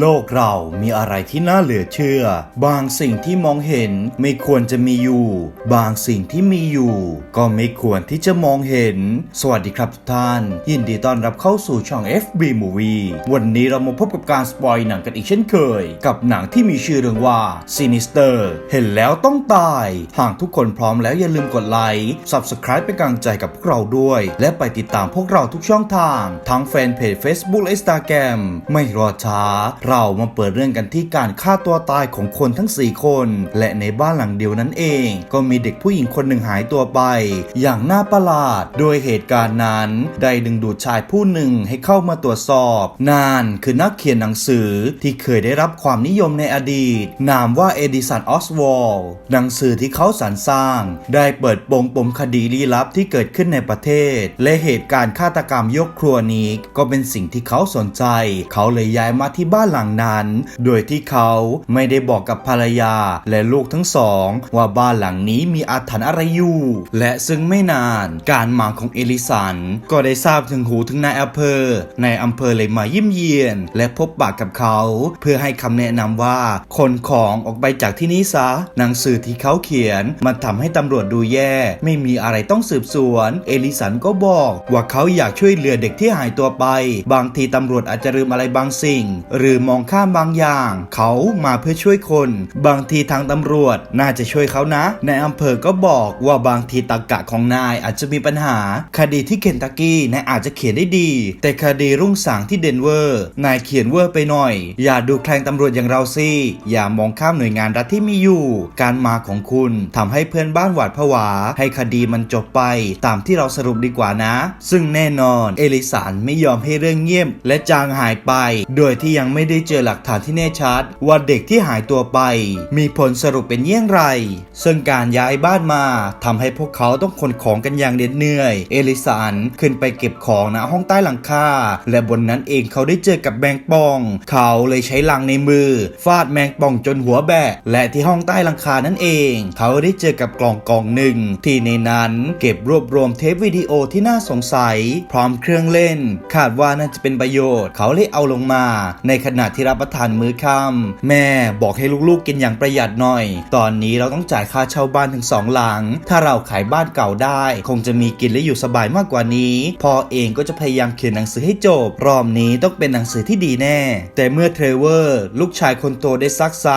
โลกเรามีอะไรที่น่าเหลือเชื่อ บางสิ่งที่มองเห็นไม่ควรจะมีอยู่ บางสิ่งที่มีอยู่ ก็ไม่ควรที่จะมองเห็น สวัสดีครับทุกท่าน ยินดีต้อนรับเข้าสู่ช่อง FB Movie วันนี้เรามาพบกับการสปอยหนังกันอีกเช่นเคย กับหนังที่มีชื่อเรื่องว่า Sinister เห็นแล้วต้องตาย หากทุกคนพร้อมแล้วอย่าลืมกดไลค์ Subscribe เป็นกำลังใจกับพวกเราด้วย และไปติดตามพวกเราทุกช่องทาง ทั้งแฟนเพจ Facebook และ Instagram ไม่รอช้าเรามาเปิดเรื่องกันที่การฆ่าตัวตายของคนทั้ง 4 คน และในบ้านหลังเดียวนั้นเอง ก็มีเด็กผู้หญิงคนหนึ่งหายตัวไป อย่างน่าประหลาด โดยเหตุการณ์นั้นได้ดึงดูดชายผู้หนึ่งให้เข้ามาตรวจสอบ นานคือนักเขียนหนังสือที่เคยได้รับความนิยมในอดีต นามว่าเอดิสันออสวอลหนังสือที่เขาสรรสร้าง ได้เปิดโปงปมคดีลี้ลับที่เกิดขึ้นในประเทศ และเหตุการณ์ฆาตกรรมยกครัวนี้ ก็เป็นสิ่งที่เขาสนใจ เขาเลยย้ายมาที่บ้านหลังนั้น โดยที่เขาไม่ได้บอกกับภรรยาและลูกทั้งสอง ว่าบ้านหลังนี้มีอาถรรพ์อะไรอยู่ และซึ่งไม่นานการมาของเอลิสัน ก็ได้ทราบถึงหูถึงนายอำเภอ ในอำเภอเลยมาเยี่ยมเยียน และพบปากกับเขา เพื่อให้คำแนะนำว่า คนของออกไปจากที่นี้ซะ หนังสือที่เขาเขียน มันทำให้ตำรวจดูแย่ ไม่มีอะไรต้องสืบสวน เอลิสันก็บอกว่าเขาอยากช่วยเหลือเด็กที่หายตัวไป บางทีตำรวจอาจจะลืมอะไรบางสิ่ง หรือมองข้ามบางอย่าง เขามาเพื่อช่วยคน บางทีทางตำรวจน่าจะช่วยเขานะในอำเภอก็บอกว่าบางทีตรกะของนายอาจจะมีปัญหา คดีที่เคนตักกี้นายอาจจะเขียนได้ดี แต่คดีรุ่งสางที่เดนเวอร์ นายเขียนเวอร์ไปหน่อย อย่าดูแคลงตำรวจอย่างเราสิอย่ามองข้ามหน่วยงานรัฐที่มีอยู่ การมาของคุณทำให้เพื่อนบ้านหวาดผวา ให้คดีมันจบไป ตามที่เราสรุปดีกว่านะ ซึ่งแน่นอน เอลิสันไม่ยอมให้เรื่องเงียบและจางหายไป โดยที่ยังไม่ได้เจอหลักฐานที่แน่ชัด ว่าเด็กที่หายตัวไป มีผลสรุปเป็นเยี่ยงไร ซึ่งการย้ายบ้านมาทำให้พวกเขาต้องขนของกันอย่างเหน็ดเหนื่อย เอลิสันขึ้นไปเก็บของณห้องใต้หลังคาและบนนั้นเองเขาได้เจอกับแมงป่อง เขาเลยใช้ลังในมือ ฟาดแมงป่องจนหัวแบะและที่ห้องใต้หลังคานั่นเอง เขาได้เจอกับกล่องกล่องหนึ่ง ที่ในนั้นเก็บรวบรวมเทปวิดีโอที่น่าสงสัย พร้อมเครื่องเล่น คาดว่าน่าจะเป็นประโยชน์ เขาเลยเอาลงมา ในขณะที่รับประทานมื้อค่ำแม่บอกให้ลูกๆกินอย่างประหยัดหน่อย ตอนนี้เราต้องจ่ายค่าเช่าบ้านถึงสองหลัง ถ้าเราขายบ้านเก่าได้ คงจะมีกินและอยู่สบายมากกว่านี้ พ่อเองก็จะพยายามเขียนหนังสือให้จบ รอบนี้ต้องเป็นหนังสือที่ดีแน่ แต่เมื่อเทรเวอร์ ลูกชายคนโตได้ซักไซ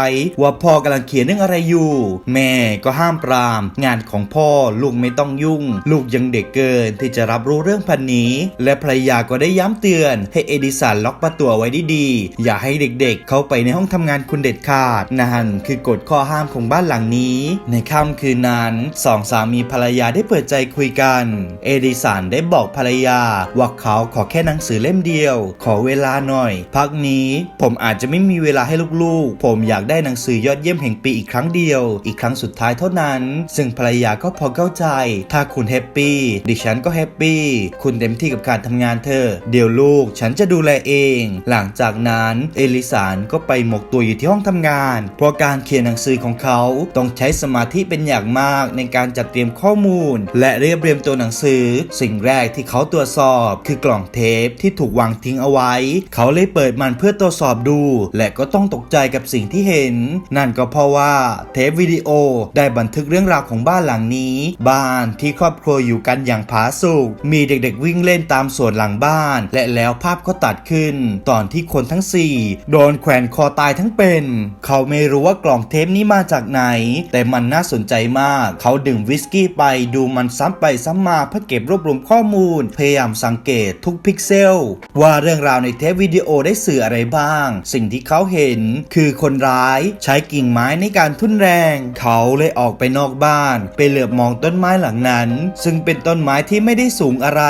ว่าพ่อกำลังเขียนเรื่องอะไรอยู่ แม่ก็ห้ามปราม งานของพ่อลูกไม่ต้องยุ่ง ลูกยังเด็กเกินที่จะรับรู้เรื่องพันนี้ และภรรยาก็ได้ย้ำเตือน ให้เอดิสันล็อกประตูไว้ดีๆอย่าให้เด็กๆ เข้าไปในห้องทำงานคุณเด็ดขาดนั่นคือกฎข้อห้ามของบ้านหลังนี้ ในค่ำคืนนั้นสองสามีภรรยาได้เปิดใจคุยกัน เอดิสันได้บอกภรรยา ว่าเขาขอแค่หนังสือเล่มเดียว ขอเวลาหน่อย พักนี้ผมอาจจะไม่มีเวลาให้ลูกๆ ผมอยากได้หนังสือยอดเยี่ยมแห่งปีอีกครั้งเดียว อีกครั้งสุดท้ายเท่านั้น ซึ่งภรรยาก็พอเข้าใจ ถ้าคุณแฮปปี้ดิฉันก็แฮปปี้คุณเต็มที่กับการทำงานเธอเดี๋ยวลูกฉันจะดูแลเอง หลังจากนั้นเอลิสานก็ไปหมกตัวอยู่ที่ห้องทำงาน เพราะการเขียนหนังสือของเขาต้องใช้สมาธิเป็นอย่างมากในการจัดเตรียมข้อมูล และเรียบเรียงตัวหนังสือ สิ่งแรกที่เขาตรวจสอบคือกล่องเทปที่ถูกวางทิ้งเอาไว้ เขาเลยเปิดมันเพื่อตรวจสอบดู และก็ต้องตกใจกับสิ่งที่เห็น นั่นก็เพราะว่าเทปวิดีโอได้บันทึกเรื่องราวของบ้านหลังนี้ บ้านที่ครอบครัวอยู่กันอย่างผาสุกมีเด็กๆวิ่งเล่นตามสวนหลังบ้าน และแล้วภาพก็ตัดขึ้น ตอนที่คนทั้ง4 โดนแขวนคอตายทั้งเป็น เขาไม่รู้ว่ากล่องเทปนี้มาจากไหน แต่มันน่าสนใจมาก เขาดื่มวิสกี้ไปดูมันซ้ำไปซ้ำมาเพื่อเก็บรวบรวมข้อมูล พยายามสังเกตทุกพิกเซล ว่าเรื่องราวในเทปวิดีโอได้สื่ออะไรบ้าง สิ่งที่เขาเห็นคือคนร้ายใช้กิ่งไม้ในการทุ่นแรง เขาเลยออกไปนอกบ้าน ไปเหลือบมองต้นไม้หลังนั้น ซึ่งเป็นต้นไม้ที่ไม่ได้สูงอะไร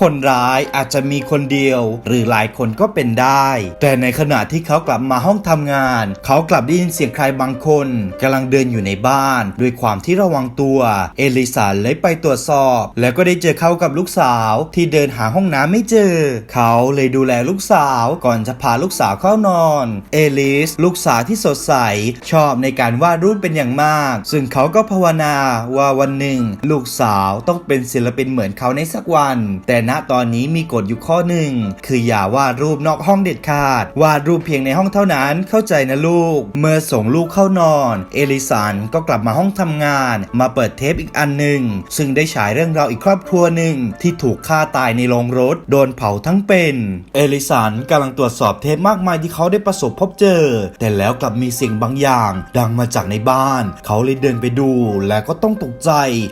คนร้ายอาจจะมีคนเดียว หรือหลายคนก็เป็นได้ แต่ในขขณะที่เขากลับมาห้องทำงาน เขากลับได้ยินเสียงใครบางคนกำลังเดินอยู่ในบ้าน ด้วยความที่ระวังตัว เอลิสันเลยไปตรวจสอบ แล้วก็ได้เจอเขากับลูกสาวที่เดินหาห้องน้ำไม่เจอ เขาเลยดูแลลูกสาวก่อนจะพาลูกสาวเข้านอน เอลิส ลูกสาวที่สดใสชอบในการวาดรูปเป็นอย่างมาก ซึ่งเขาก็ภาวนาว่าวันหนึ่ง ลูกสาวต้องเป็นศิลปินเหมือนเขาในสักวัน แต่ณตอนนี้มีกฎอยู่ข้อหนึ่งคืออย่าวาดรูปนอกห้องเด็ดขาดวาดรูปเพียงในห้องเท่านั้นเข้าใจนะลูก เมื่อส่งลูกเข้านอน เอลิสันก็กลับมาห้องทำงาน มาเปิดเทปอีกอันหนึ่ง ซึ่งได้ฉายเรื่องราวอีกครอบครัวหนึ่งที่ถูกฆ่าตายในโรงรถ โดนเผาทั้งเป็น เอลิสันกำลังตรวจสอบเทปมากมายที่เขาได้ประสบพบเจอ แต่แล้วกลับมีเสียงบางอย่าง ดังมาจากในบ้าน เขาเลยเดินไปดู และก็ต้องตกใจ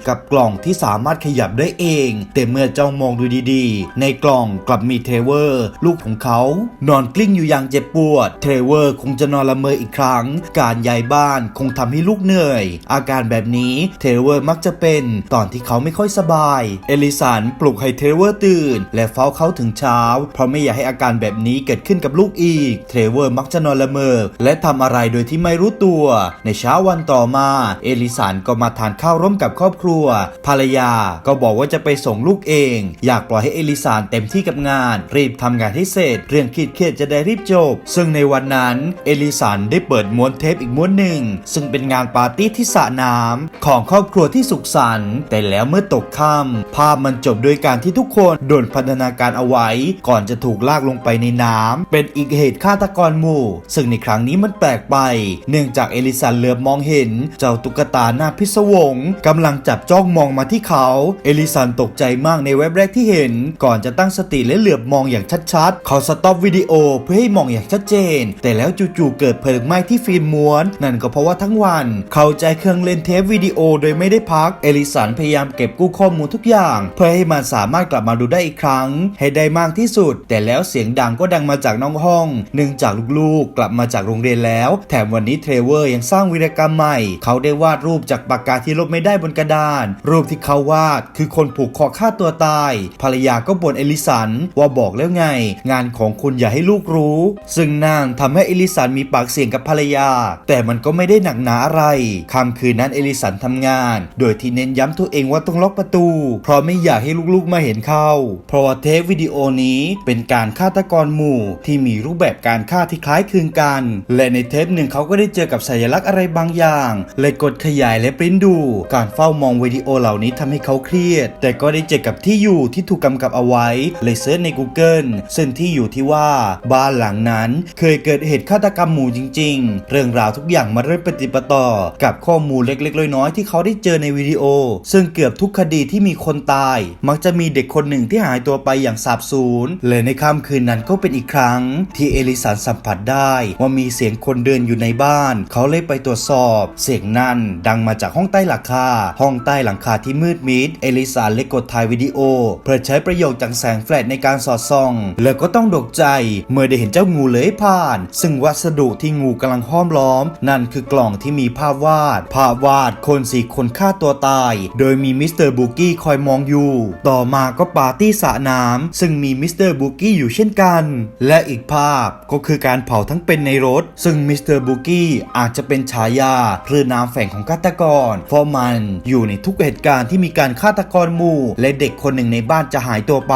กับกล่องที่สามารถขยับได้เอง แต่เมื่อเจ้ามองดูดีๆ ในกล่องกลับมีเทเวอร์ ลูกของเขา นอนกลิ้งอยู่อย่างเจ็บปวด เทรเวอร์คงจะนอนละเมออีกครั้ง การย้ายบ้านคงทำให้ลูกเหนื่อย อาการแบบนี้เทรเวอร์มักจะเป็นตอนที่เขาไม่ค่อยสบาย เอลิสันปลุกให้เทรเวอร์ตื่น และเฝ้าเขาถึงเช้า เพราะไม่อยากให้อาการแบบนี้เกิดขึ้นกับลูกอีก เทรเวอร์มักจะนอนละเมอ และทำอะไรโดยที่ไม่รู้ตัว ในเช้าวันต่อมา เอลิสันก็มาทานข้าวร่วมกับครอบครัว ภรรยาก็บอกว่าจะไปส่งลูกเอง อยากปล่อยให้เอลิสันเต็มที่กับงาน รีบทำงานให้เสร็จ เรื่องคิดเครียดจะได้รีบจบ ซึ่งในวันนั้นเอลิสันได้เปิดม้วนเทปอีกม้วนหนึ่ง ซึ่งเป็นงานปาร์ตี้ที่สระน้ำของครอบครัวที่สุขสันต์แต่แล้วเมื่อตกค่ำภาพมันจบโดยการที่ทุกคนโดนพันธนาการเอาไว้ ก่อนจะถูกลากลงไปในน้ำเป็นอีกเหตุฆาตกรหมู่ ซึ่งในครั้งนี้มันแปลกไป เนื่องจากเอลิสันเหลือบมองเห็น เจ้าตุ๊กตาหน้าพิศวงกำลังจับจ้องมองมาที่เขา เอลิสันตกใจมากในเว็บแรกที่เห็น ก่อนจะตั้งสติและเหลือบมองอย่างชัดๆ เขาสต็อปวิดีโอเพื่อให้มองอย่างชัดเจน แต่แล้วจู่ๆเกิดเพลิงไหม้ที่ฟิล์มม้วน นั่นก็เพราะว่าทั้งวัน เขาใจเครื่องเล่นเทปวิดีโอโดยไม่ได้พัก เอลิสันพยายามเก็บกู้ข้อมูลทุกอย่าง เพื่อให้มันสามารถกลับมาดูได้อีกครั้ง ให้ได้มากที่สุด แต่แล้วเสียงดังก็ดังมาจากน้อกห้อง เนื่องจากลูกๆ กลับมาจากโรงเรียนแล้ว แถมวันนี้เทรเวอร์ยังสร้างวีรกรรมใหม่ เขาได้วาดรูปจากปากกาที่ลบไม่ได้บนกระดาน รูปที่เขาวาดคือคนผูกคอฆ่าตัวตาย ภรรยาก็บ่นเอลิสันว่าบอกแล้วไง งานของคุณอย่าให้ลูกรู้ซึ่งนางทำให้เอลิสันมีปากเสียงกับภรรยา แต่มันก็ไม่ได้หนักหนาอะไรค่ำคืนนั้นเอลิสันทำงาน โดยที่เน้นย้ำตัวเองว่าต้องล็อกประตู เพราะไม่อยากให้ลูกๆมาเห็นเข้า เพราะว่าเทปวิดีโอนี้เป็นการฆาตกรหมู่ที่มีรูปแบบการฆ่าที่คล้ายคลึงกัน และในเทปหนึ่งเขาก็ได้เจอกับสัญลักษณ์อะไรบางอย่างเลยกดขยายและปริ้นดู การเฝ้ามองวิดีโอเหล่านี้ทำให้เขาเครียด แต่ก็ได้เจอกับที่อยู่ที่ถูกกำกับเอาไว้เลยเซิร์ชใน Google ซึ่งที่อยู่ที่ว่าบ้านหลังนั้น เคยเกิดเหตุฆาตกรรมหมู่จริง ๆ เรื่องราวทุกอย่างมาเริ่มปฏิปต่อกับข้อมูลเล็กๆน้อยๆที่เขาได้เจอในวิดีโอ ซึ่งเกือบทุกคดีที่มีคนตาย มักจะมีเด็กคนหนึ่งที่หายตัวไปอย่างสาบสูญและในค่ำคืนนั้นก็เป็นอีกครั้ง ที่เอลิสันสัมผัสได้ ว่ามีเสียงคนเดินอยู่ในบ้าน เขาเลยไปตรวจสอบ เสียงนั้นดังมาจากห้องใต้หลังคา ห้องใต้หลังคาที่มืดมิด เอลิสันเลยกดถ่ายวิดีโอ เพื่อใช้ประโยชน์จากแสงแฟลชในการสอดส่อง แล้วก็ต้องดกใจ เมื่อได้เห็นเจ้างูเลื้อยผ่าน ซึ่งวัสดุที่งูกำลังห้อมล้อม นั่นคือกล่องที่มีภาพวาด ภาพวาดคนสี่คนฆ่าตัวตาย โดยมีมิสเตอร์บูกี้คอยมองอยู่ ต่อมาก็ปาร์ตี้สระน้ำซึ่งมีมิสเตอร์บูกี้อยู่เช่นกัน และอีกภาพก็คือการเผาทั้งเป็นในรถ ซึ่งมิสเตอร์บูกี้อาจจะเป็นฉายาหรือนามแฝงของฆาตกร เพราะมันอยู่ในทุกเหตุการณ์ที่มีการฆาตกรหมู่ และเด็กคนหนึ่งในบ้านจะหายตัวไป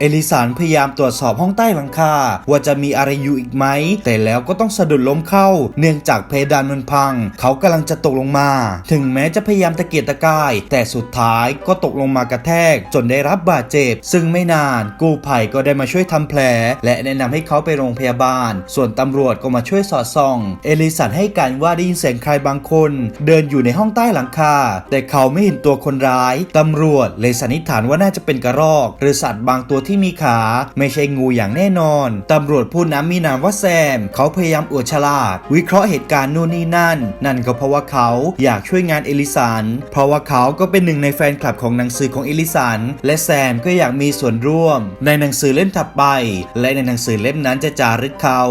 เอลิสันพยายามตรวจสอบห้องใต้หลังคาว่าจะมีอะไรอยู่อีกไหม แต่แล้วก็ต้องสะดุดล้มเข้า เนื่องจากเพดานมันพัง เขากำลังจะตกลงมา ถึงแม้จะพยายามตะเกียกตะกาย แต่สุดท้ายก็ตกลงมากระแทก จนได้รับบาดเจ็บ ซึ่งไม่นาน กู้ภัยก็ได้มาช่วยทำแผล และแนะนำให้เขาไปโรงพยาบาล ส่วนตำรวจก็มาช่วยสอดส่อง เอลิสันให้การว่าได้ยินเสียงใครบางคน เดินอยู่ในห้องใต้หลังคา แต่เขาไม่เห็นตัวคนร้าย ตำรวจเลยสันนิษฐานว่าน่าจะเป็นกระรอก หรือสัตว์บางตัวที่มีขา ไม่ใช่งูอย่างแน่นอน ตำรวจผู้นั้นมีนามว่าแซม เขาพยายามอวดฉลาด วิเคราะห์เหตุการณ์นู่นนี่นั่น นั่นก็เพราะว่าเขาอยากช่วยงานเอลิสัน เพราะว่าเขาก็เป็นหนึ่งในแฟนคลับของหนังสือของเอลิสัน และแซมก็อยากมีส่วนร่วม ในหนังสือเล่มถัดไป และในหนังสือเล่มนั้นจะจารึกเขา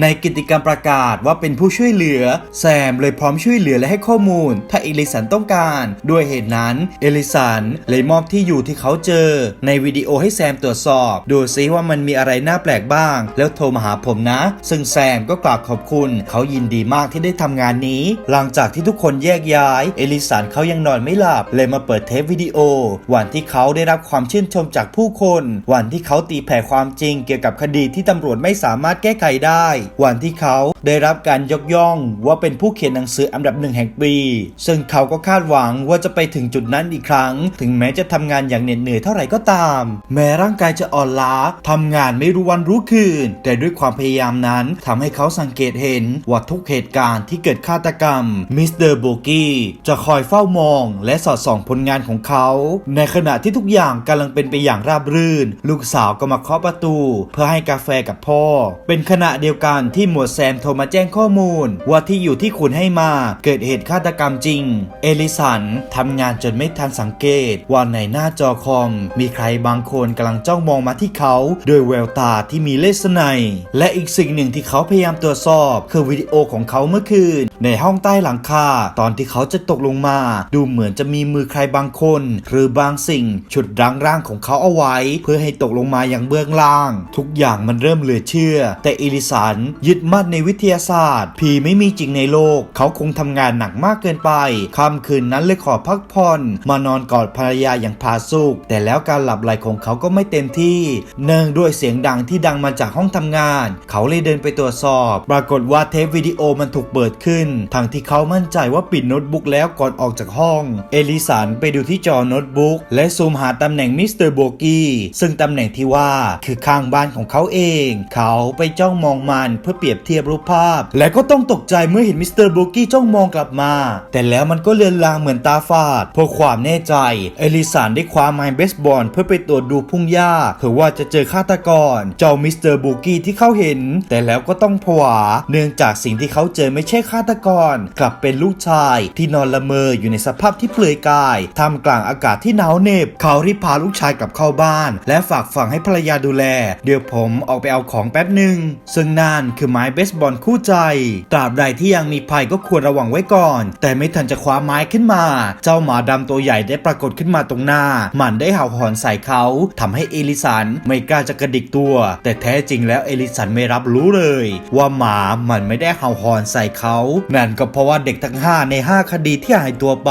ในกิจกรรมประกาศว่าเป็นผู้ช่วยเหลือ แซมเลยพร้อมช่วยเหลือและให้ข้อมูล ถ้าเอลิสันต้องการ ด้วยเหตุนั้นเอลิสันเลยมอบที่อยู่ที่เขาเจอ ในวิดีโอให้แซมตรวจสอบ ดูซิว่ามันมีอะไรน่าแปลกบ้าง แล้วโทรมาหาผมนะ ซึ่งแซมก็กล่าวขอบคุณ เขายินดีมากที่ได้ทำงานนี้ หลังจากที่ทุกคนแยกย้าย เอลิสันเขายังนอนไม่หลับ เลยมาเปิดเทปวิดีโอ วันที่เขาได้รับความชื่นชมจากผู้คน วันที่เขาตีแผ่ความจริง เกี่ยวกับคดีที่ตำรวจไม่สามารถแก้ไขได้ วันที่เขาได้รับการยกย่องว่าเป็นผู้เขียนหนังสืออันดับหนึ่งแห่งปี ซึ่งเขาก็คาดหวังว่าจะไปถึงจุดนั้นอีกครั้ง ถึงแม้จะทำงานอย่างเหน็ดเหนื่อยเท่าไหร่ก็ตาม แม้ร่างกายจะอ่อนล้าทำงานไม่รู้วันรู้คืน แต่ด้วยความพยายามนั้นทำให้เขาสังเกตเห็นว่าทุกเหตุการณ์ที่เกิดฆาตกรรมมิสเตอร์โบกี้จะคอยเฝ้ามองและสอดส่องผลงานของเขา ในขณะที่ทุกอย่างกำลังเป็นไปอย่างราบรื่น ลูกสาวก็มาเคาะประตู เพื่อให้กาแฟกับพ่อ เป็นขณะเดียวกันที่หมวดแซมโทรมาแจ้งข้อมูล ว่าที่อยู่ที่คุณให้มาเกิดเหตุฆาตกรรมจริง เอลิสันทำงานจนไม่ทันสังเกต ว่าในหน้าจอคอม มีใครบางคนกำลังจ้องมองมาที่เขาด้วยแววตาที่มีเลสไน และอีกสิ่งหนึ่งที่เขาพยายามตรวจสอบ คือวิดีโอของเขาเมื่อคืนในห้องใต้หลังคาตอนที่เขาจะตกลงมา ดูเหมือนจะมีมือใครบางคน หรือบางสิ่งฉุดรั้งร่างของเขาเอาไว้ เพื่อให้ตกลงมาอย่างเบื้องล่าง ทุกอย่างมันเริ่มเหลือเชื่อ แต่เอลิสันยึดมั่นในวิทยาศาสตร์ ผีไม่มีจริงในโลก เขาคงทำงานหนักมากเกินไปค่ำคืนนั้นเลยขอพักผ่อนมานอนกอดภรรยาอย่างพาสุขแต่แล้วการหลับไหลของเขาก็ไม่เต็มที่ เนื่องด้วยเสียงดังที่ดังมาจากห้องทำงาน เขาเลยเดินไปตรวจสอบ ปรากฏว่าเทปวิดีโอมันถูกเปิดขึ้นทั้งที่เขามั่นใจว่าปิดโน้ตบุ๊กแล้วก่อนออกจากห้อง เอลิสันไปดูที่จอโน้ตบุ๊กและซูมหาตำแหน่งมิสเตอร์โบกี้ซึ่งตำแหน่งที่ว่าคือข้างบ้านของเขาเอง เขาไปจ้องมองมันเพื่อเปรียบเทียบรูปภาพ และก็ต้องตกใจเมื่อเห็นมิสเตอร์โบกี้จ้องมองกลับมา แต่แล้วมันก็เลือนลางเหมือนตาฝาดเพื่อความแน่ใจ เอลิสันได้คว้าไม้เบสบอลเพื่อไปตรวจดูพุ่งหญ้าเผื่อว่าจะเจอฆาตกร เจ้ามิสเตอร์โบกี้ที่เขาเห็น แต่แล้วก็ต้องผวา เนื่องจากสิ่งที่เขาเจอไม่ใช่ฆาตกรกลับเป็นลูกชาย ที่นอนละเมออยู่ในสภาพที่เปลือยกายท่ามกลางอากาศที่หนาวเหน็บเขารีบพาลูกชายกลับเข้าบ้าน และฝากฝังให้ภรรยาดูแล เดี๋ยวผมออกไปเอาของแป๊บหนึ่งซึ่งนั่นคือไม้เบสบอลคู่ใจ ตราบใดที่ยังมีภัยก็ควรระวังไว้ก่อน แต่ไม่ทันจะคว้าไม้ขึ้นมา เจ้าหมาดำตัวใหญ่ได้ปรากฏขึ้นมาตรงหน้า มันได้เห่าหอนใส่เขาทำให้เอลิสันไม่กล้าจะกระดิกตัว แต่แท้จริงแล้วเอลิสันไม่รับรู้เลย ว่าหมามันไม่ได้เห่าหอนใส่เขานั่นก็เพราะว่าเด็กทั้ง 5 ใน 5 คดีที่หายตัวไป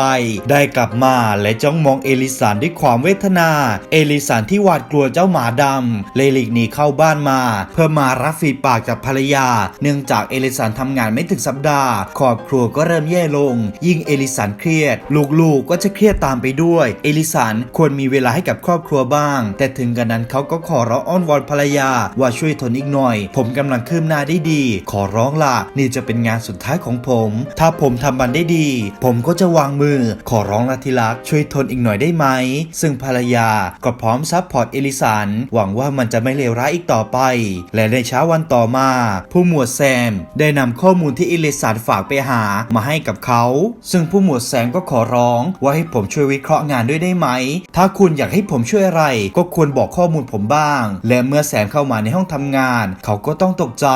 ได้กลับมาและจ้องมองเอลิสันด้วยความเวทนา เอลิสันที่หวาดกลัวเจ้าหมาดำเลยหลีกหนีเข้าบ้านมา เพื่อมารับฝีปากจากภรรยา เนื่องจากเอลิสันทำงานไม่ถึงสัปดาห์ ครอบครัวก็เริ่มแย่ลง ยิ่งเอลิสันเครียด ลูกๆก็จะเครียดตามไปด้วย เอลิสันควรมีเวลาให้กับครอบครัวบ้าง แต่ถึงกันนั้นเขาก็ขอร้องอ้อนวอนภรรยาว่าช่วยทนอีกหน่อย ผมกำลังคืบหน้าได้ดี ขอร้องละนี่จะเป็นงานสุดท้ายของผม ถ้าผมทำมันได้ดี ผมก็จะวางมือ ขอร้องละทีรักช่วยทนอีกหน่อยได้ไหม ซึ่งภรรยาก็พร้อมซัพพอร์ตเอลิสัน หวังว่ามันจะไม่เลวร้ายอีกต่อไป และในเช้าวันต่อมา ผู้หมวดแซม ได้นำข้อมูลที่เอลิสันฝากไปหามาให้กับเขา ซึ่งผู้หมวดแซมก็ขอร้อง ว่าให้ผมช่วยวิเคราะห์งานด้วยได้ไหม ถ้าคุณอยากให้ผมช่วยอะไร ก็ควรบอกข้อมูลผมบ้าง และเมื่อแซมเข้ามาในห้องทำงาน เขาก็ต้องตกใจ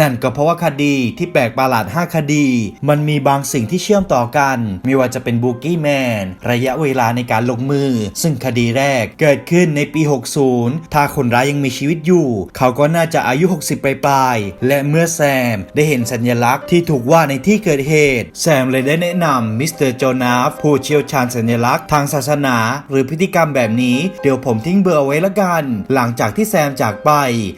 นั่นก็เพราะว่าคดีที่แปลกประหลาด 5 คดีมันมีบางสิ่งที่เชื่อมต่อกัน ไม่ว่าจะเป็นบูกี้แมนระยะเวลาในการลงมือ ซึ่งคดีแรกเกิดขึ้นในปี 60 ถ้าคนร้ายยังมีชีวิตอยู่ เขาก็น่าจะอายุ 60 ปลายๆ และเมื่อแซมได้เห็นสัญลักษณ์ที่ถูกวาดในที่เกิดเหตุ แซมเลยได้แนะนำมิสเตอร์โจนาฟผู้เชี่ยวชาญสัญลักษณ์ทางศาสนา หรือพิธีกรรมแบบนี้ เดี๋ยวผมทิ้งเบอร์เอาไว้ละกัน หลังจากที่แซมจากไป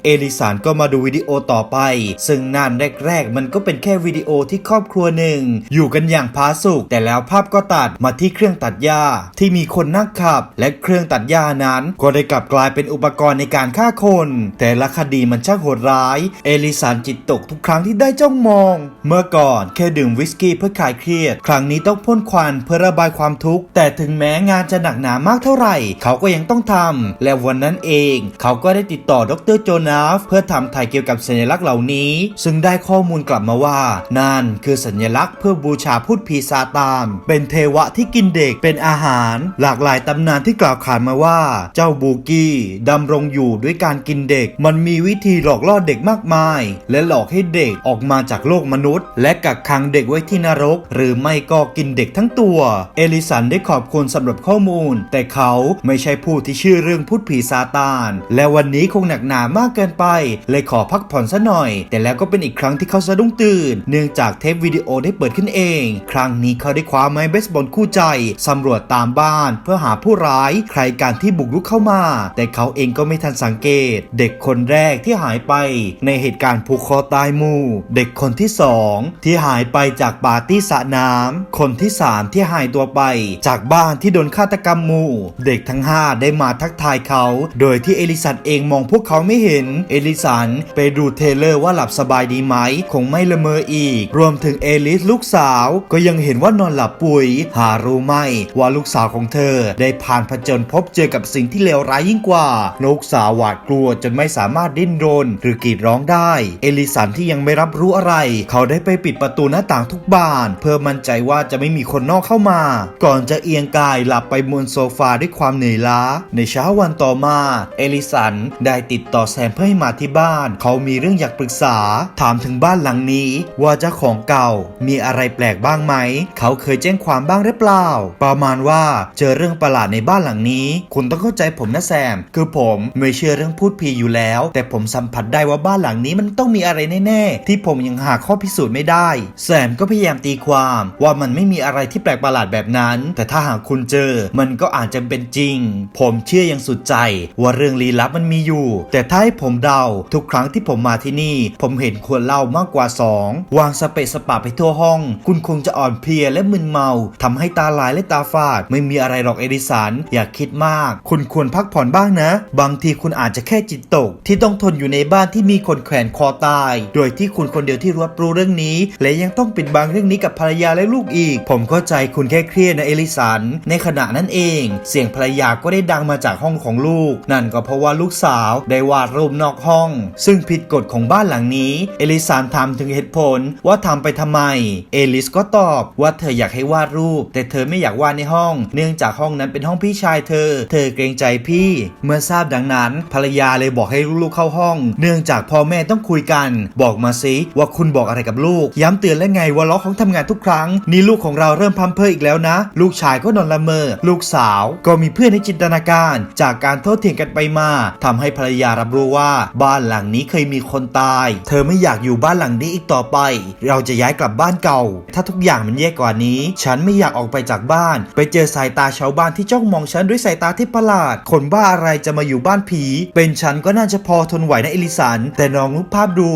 เอลิสันก็มาดูวิดีโอต่อไป ซึ่งนั่นแรก ๆ มันก็เป็นแค่วิดีโอที่ครอบครัวหนึ่ง อยู่กันอย่างพาสุกแต่แล้วภาพก็ตัดมาที่เครื่องตัดหญ้าที่มีคนนั่งขับ และเครื่องตัดหญ้านั้น ก็ได้กลับกลายเป็นอุปกรณ์ในการฆ่าคน แต่ละคดีมันช่างโหดร้าย เอลิสันจิตตกทุกครั้งที่ได้จ้องมอง เมื่อก่อนแค่ดื่มวิสกี้เพื่อคลายเครียด ครั้งนี้ต้องพ่นควันเพื่อระบายความทุกข์แต่ถึงแม้งานจะหนักหนามากเท่าไหร่ เขาก็ยังต้องทำและวันนั้นเอง เขาก็ได้ติดต่อดรโจนาฟเพื่อทำถ่ายเกี่ยวกับสัญลักษณ์เหล่านี้ ซึ่งได้ข้อมูลกลับมาว่านั่นคือสัญลักษณ์เพื่อบูชาพูดผีซาตานเป็นเทวะที่กินเด็กเป็นอาหาร หลากหลายตำนานที่กล่าวขานมาว่า เจ้าบูกี้ดำรงอยู่ด้วยการกินเด็ก มันมีวิธีหลอกล่อเด็กมากมาย และหลอกให้เด็กออกมาจากโลกมนุษย์ และกักขังเด็กไว้ที่นรก หรือไม่ก็กินเด็กทั้งตัว เอลิสันได้ขอบคุณสำหรับข้อมูล แต่เขาไม่ใช่ผู้ที่ชื่อเรื่องพูดผีซาตาน และวันนี้คงหนักหนามากเกินไป เลยขอพักผ่อนซะหน่อย แต่แล้วก็เป็นอีกครั้งที่เขาสะดุ้งตื่น เนื่องจากเทปวิดีโอได้เปิดขึ้นเอง ครั้งนี้เขาได้คว้าไม้เบสบอลคู่ใจสำรวจตามบ้าน เพื่อหาผู้ร้ายใครการที่บุกรุกเข้ามา แต่เขาเองก็ไม่ทันสังเกต เด็กคนแรกที่หายไป ในเหตุการณ์ผูกคอตายหมู่ เด็กคนที่สองที่หายไปจากปาร์ตี้สระน้ำคนที่สามที่หายตัวไป จากบ้านที่โดนฆาตกรรมหมู่ เด็กทั้งห้าได้มาทักทายเขา โดยที่เอลิสันเองมองพวกเขาไม่เห็น เอลิสันไปดูเทเลอร์ว่าหลับสบายดีไหม คงไม่ละเมออีก รวมถึงเอลิสลูกสาวก็ยังเห็นว่านอนหลับปุ๋ย หารู้ไหมว่าลูกสาวของเธอ ได้ผ่านผจญพบเจอกับสิ่งที่เลวร้ายยิ่งกว่า ลูกสาวหวาดกลัวจนไม่สามารถดิ้นรน หรือกรีดร้องได้ เอลิสันที่ยังไม่รับรู้อะไร เขาได้ไปปิดประตูหน้าต่างทุกบาน เพื่อมั่นใจว่าจะไม่มีคนนอกเข้ามา ก่อนจะเอียงกายหลับไปบนโซฟาด้วยความเหนื่อยล้า ในเช้าวันต่อมา เอลิสันได้ติดต่อแซมเพื่อให้มาที่บ้าน เขามีเรื่องอยากปรึกษา ถามถึงบ้านหลังนี้ว่าเจ้าของกเก่ามีอะไรแปลกบ้างไหม เขาเคยแจ้งความบ้างหรือเปล่า ประมาณว่าเจอเรื่องประหลาดในบ้านหลังนี้ คุณต้องเข้าใจผมนะแซม คือผมไม่เชื่อเรื่องพูดผีอยู่แล้ว แต่ผมสัมผัสได้ว่าบ้านหลังนี้มันต้องมีอะไรแน่ๆ ที่ผมยังหาข้อพิสูจน์ไม่ได้ แซมก็พยายามตีความว่ามันไม่มีอะไรที่แปลกประหลาดแบบนั้น แต่ถ้าหากคุณเจอ มันก็อาจจะเป็นจริง ผมเชื่ออย่างสุดใจ ว่าเรื่องลี้ลับมันมีอยู่ แต่ถ้าให้ผมเดาทุกครั้งที่ผมมาที่นี่ ผมเห็นขวดเหล้ามากกว่าสองวางสเปะสปะไปทั่วห้อง คุณคงจะอ่อนเพลียและมึนเมาทำให้ตาลายและตาฝาด ไม่มีอะไรหรอกเอดิสันอย่าคิดมาก คุณควรพักผ่อนบ้างนะ บางทีคุณอาจจะแค่จิตตก ที่ต้องทนอยู่ในบ้านที่มีคนแขวนคอตาย โดยที่คุณคนเดียวที่รับรู้เรื่องนี้ และยังต้องปิดบังเรื่องนี้กับภรรยาและลูกอีก ผมเข้าใจคุณแค่เครียดนะเอลิสัน ในขณะนั้นเอง เสียงภรรยาก็ได้ดังมาจากห้องของลูก นั่นก็เพราะว่าลูกสาวได้วาดรูปนอกห้อง ซึ่งผิดกฎของบ้านหลังนี้ เอลิสันถามถึงเหตุผลว่าทำไปทำไม เอลิสก็ตอบว่าเธออยากให้วาดรูป แต่เธอไม่อยากวาดในห้อง เนื่องจากห้องนั้นเป็นห้องพี่ชายเธอ เธอเกรงใจพี่ เมื่อทราบดังนั้น ภรรยาเลยบอกให้ลูกๆเข้าห้อง เนื่องจากพ่อแม่ต้องคุยกัน บอกมาสิว่าคุณบอกอะไรกับลูก ย้ำเตือนและไงว่าล็อกของทำงานทุกครั้ง นี่ลูกของเราเริ่มพัมเพออีกแล้วนะ ลูกชายก็นอนละเมอ ลูกสาวก็มีเพื่อนในจินตนาการ จากการโทษเถียงกันไปมาทำให้ภรรยารับรู้ว่า บ้านหลังนี้เคยมีคนตาย เธอไม่อยากอยู่บ้านหลังนี้อีกต่อไป เราจะย้ายกลับบ้านเก่า ถ้าทุกอย่างมันแย่กว่านี้ ฉันไม่อยากออกไปจากบ้าน ไปเจอสายตาชาวบ้านที่จ้องมองฉันด้วยสายตาที่ประหลาด คนบ้าอะไรจะมาอยู่บ้านผี เป็นฉันก็น่าจะพอทนไหวนะเอลิสัน แต่น้องนึกภาพดู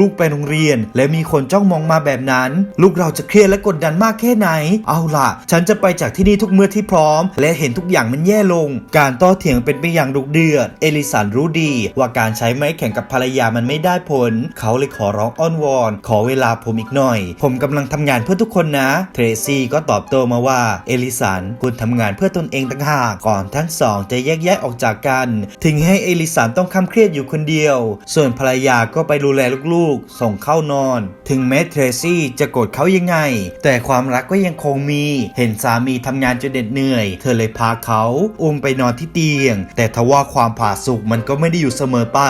ลูกๆไปโรงเรียน และมีคนจ้องมองมาแบบนั้น ลูกเราจะเครียดและกดดันมากแค่ไหน เอาล่ะ ฉันจะไปจากที่นี่ทุกเมื่อที่พร้อม และเห็นทุกอย่างมันแย่ลง การโต้เถียงเป็นไปอย่างดุเดือด เอลิสันรู้ดี ว่าการใช้ไม้แข่งกับภรรยามันไม่ได้ผล เขาเลยขอร้องอ้อนวอน ขอเวลาผมอีกหน่อยผมกำลังทำงานเพื่อทุกคนนะ เทรซี่ก็ตอบโต้มาว่า เอลิสันคุณทำงานเพื่อตนเองต่างหากก่อนทั้งสองจะแยกแยกออกจากกัน ถึงให้เอลิสันต้องคำเครียดอยู่คนเดียว ส่วนภรรยาก็ไปดูแลลูกๆ ส่งเข้านอน ถึงแม้เทรซี่จะโกรธเขายังไง แต่ความรักก็ยังคงมี เห็นสามีทำงานจนเด็ดเหนื่อย เธอเลยพาเขาอุ้มไปนอนที่เตียง แต่ทว่าความผาสุกมันก็ไม่ได้อยู่เสมอไป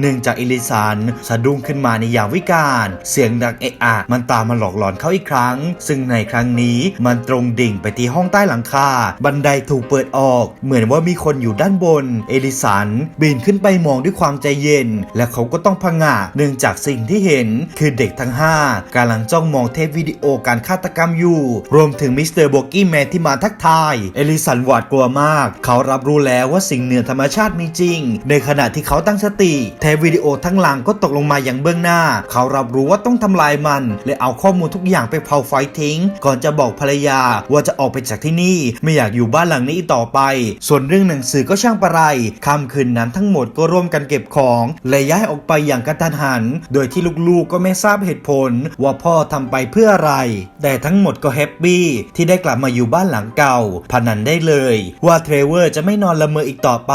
เนื่องจากเอลิสันสะดุ้งขึ้นมาในยามวิกาลเสียงดังเอะอะมันตามมาหลอกหลอนเขาอีกครั้ง ซึ่งในครั้งนี้มันตรงดิ่งไปที่ห้องใต้หลังคา บันไดถูกเปิดออก เหมือนว่ามีคนอยู่ด้านบน เอลิสันบินขึ้นไปมองด้วยความใจเย็น และเขาก็ต้องพังงะเนื่องจากสิ่งที่เห็นคือเด็กทั้ง 5กำลังจ้องมองเทปวิดีโอการฆาตกรรมอยู่ รวมถึงมิสเตอร์โบกี้แมนที่มาทักทาย เอลิสันหวาดกลัวมาก เขารับรู้แล้วว่าสิ่งเหนือธรรมชาติมีจริง ในขณะที่เขาตั้งสติ เทปวิดีโอทั้งหลังก็ตกลงมาอย่างเบื้องหน้า เขารับรู้ว่าต้องทำลายมันและเอาข้อมูลทุกอย่างไปเผาไฟทิ้ง ก่อนจะบอกภรรยาว่าจะออกไปจากที่นี่ ไม่อยากอยู่บ้านหลังนี้อีกต่อไป ส่วนเรื่องหนังสือก็ช่างประไรค่ำคืนนั้นทั้งหมดก็ร่วมกันเก็บของและย้ายออกไปอย่างกระทันหัน โดยที่ลูกๆก็ไม่ทราบเหตุผล ว่าพ่อทำไปเพื่ออะไร แต่ทั้งหมดก็แฮปปี้ที่ได้กลับมาอยู่บ้านหลังเก่าพนันได้เลย ว่าเทรเวอร์จะไม่นอนละเมออีกต่อไป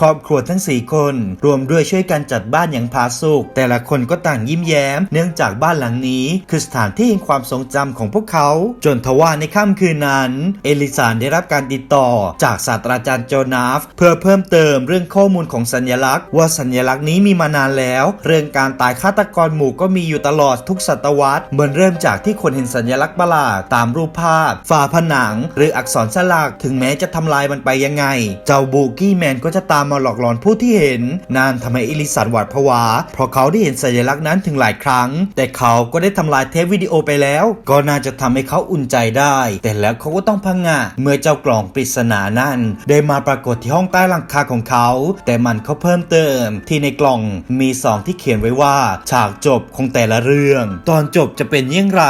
ครอบครัวทั้ง 4 คน รวมด้วยช่วยกันจัดบ้านอย่างผาสุกแต่ละคนก็ต่างยิ้มแย้ม เนื่องจากบ้านหลังนี้คือสถานที่แห่งความทรงจำของพวกเขา จนทว่าในค่ำคืนนั้น เอลิซานได้รับการติดต่อจากศาสตราจารย์โจนาฟ เพื่อเพิ่มเติมเรื่องข้อมูลของสัญลักษณ์ ว่าสัญลักษณ์นี้มีมานานแล้ว เรื่องการตายฆาตกรหมู่ก็มีอยู่ตลอดทุกศตวรรษเหมือนเริ่มจากที่คนเห็นสัญลักษณ์ประหลาดตามรูปภาพฝาผนัง หรืออักษรสลักถึงแม้จะทำลายมันไปยังไง เจ้าบูกี้แมนก็จะตามมาหลอกหลอนผู้ที่เห็นนานทำให้เอลิสันหวาดผวา เพราะเขาได้เห็นสัญลักษณ์นั้นถึงหลายครั้ง แต่เขาก็ได้ทำลายำลายเทปวิดีโอไปแล้ว ก็น่าจะทำให้เขาอุ่นใจได้ แต่แล้วเขาก็ต้องพังงะเมื่อเจ้ากล่องปริศนานั้น ได้มาปรากฏที่ห้องใต้หลังคาของเขา แต่มันเขาเพิ่มเติม ที่ในกล่องมีซองที่เขียนไว้ว่า ฉากจบของแต่ละเรื่อง ตอนจบจะเป็นยี่ยงไร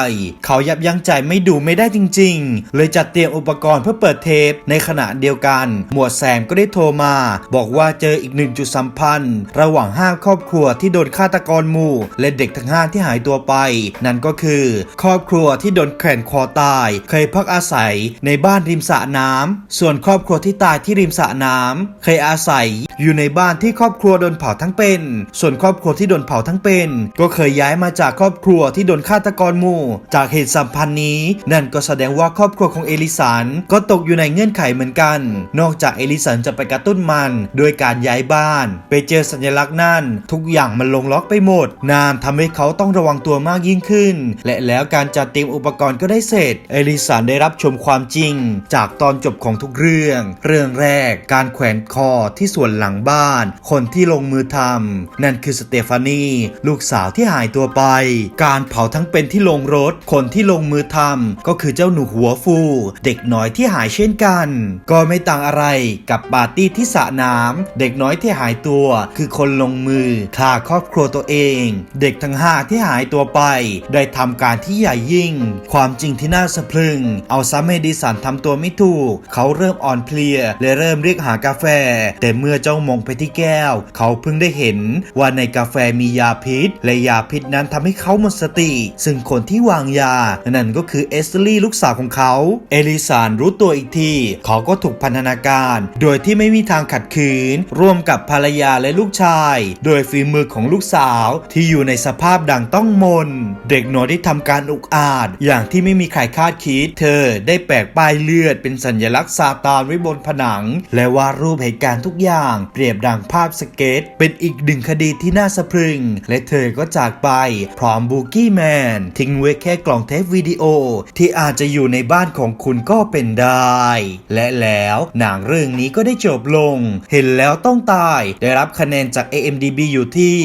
เขายับยั้งใจไม่ดูไม่ได้จริง ๆ เลยจัดเตรียมอุปกรณ์เพื่อเปิดเทป ในขณะเดียวกัน หมวดแซมก็ได้โทรมา บอกว่าเจออีกหนึ่งจุดสัมพันธ์ ระหว่างห้าครอบครัวที่โดนฆาตกรหมู่ และเด็กทั้งห้าที่หายตัวไป นั่นก็คือ ครอบครัวที่โดนแขวนคอตาย เคยพักอาศัยในบ้านริมสระน้ำส่วนครอบครัวที่ตายที่ริมสระน้ำเคยอาศัยอยู่ในบ้านที่ครอบครัวโดนเผาทั้งเป็น ส่วนครอบครัวที่โดนเผาทั้งเป็น ก็เคยย้ายมาจากครอบครัวที่โดนฆาตกรหมู่ จากเหตุสัมพันธ์นี้ นั่นก็แสดงว่าครอบครัวของเอลิสันก็ตกอยู่ในเงื่อนไขเหมือนกัน นอกจากเอลิสันจะไปกระตุ้นมัน โดยการย้ายบ้าน ไปเจอสัญลักษณ์นั่น ทุกอย่างมันลงล็อกไปหมด นานทำให้เขาต้องระวังตัวมากยิ่งขึ้นและแล้วการจัดเตรียมอุปกรณ์ก็ได้เสร็จ เอลิสันได้รับชมความจริง จากตอนจบของทุกเรื่อง เรื่องแรก การแขวนคอที่ส่วนหลังบ้าน คนที่ลงมือทำนั่นคือสเตฟานีลูกสาวที่หายตัวไป การเผาทั้งเป็นที่ลงรถ คนที่ลงมือทำก็คือเจ้าหนูหัวฟู เด็กน้อยที่หายเช่นกัน ก็ไม่ต่างอะไรกับปาร์ตี้ที่สระน้ำเด็กน้อยที่หายตัวคือคนลงมือฆ่าครอบครัวตัวเอง เด็กทั้งห้าที่หายตัวไปได้ทำการที่ใหญ่ยิ่ง ความจริงที่น่าสะพรึง เอาซัมเมดิสันทำตัวไม่ถูก เขาเริ่มอ่อนเพลียและเริ่มเรียกหากาแฟ แต่เมื่อเจ้ามองไปที่แก้ว เขาเพิ่งได้เห็นว่าในกาแฟมียาพิษ และยาพิษนั้นทำให้เขาหมดสติ ซึ่งคนที่วางยา นั่นก็คือเอสลี่ลูกสาวของเขา เอลิสานรู้ตัวอีกที เขาก็ถูกพันธนาการ โดยที่ไม่มีทางขัดขืน ร่วมกับภรรยาและลูกชาย โดยฝีมือของลูกสาวที่อยู่ในสภาพดังต้องมน เด็กกน้อยที่ทำการอุกอาจ อย่างที่ไม่มีใครคาดคิด เธอได้แปะป้ายเลือดเป็นสัญลักษณ์ซาตานไว้บนผนัง และวาดรูปเหตุการณ์ทุกอย่าง เปรียบดังภาพสเก็ต เป็นอีกหนึ่งคดีที่น่าสะพรึง และเธอก็จากไป พร้อมบูกี้แมน ทิ้งไว้แค่กล่องเทปวิดีโอ ที่อาจจะอยู่ในบ้านของคุณก็เป็นได้ และแล้วหนังเรื่องนี้ก็ได้จบลง เห็นแล้วต้องตาย ได้รับคะแนนจาก AMDB อยู่ที่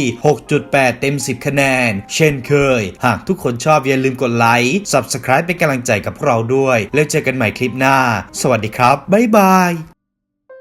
6.8 เต็ม 10 คะแนน เช่นเคย หากทุกคนชอบอย่าลืมกดไลค์ Subscribe เป็นกำลังใจกับพวกเราด้วย แล้วเจอกันใหม่คลิปหน้า สวัสดีครับ บ๊ายบาย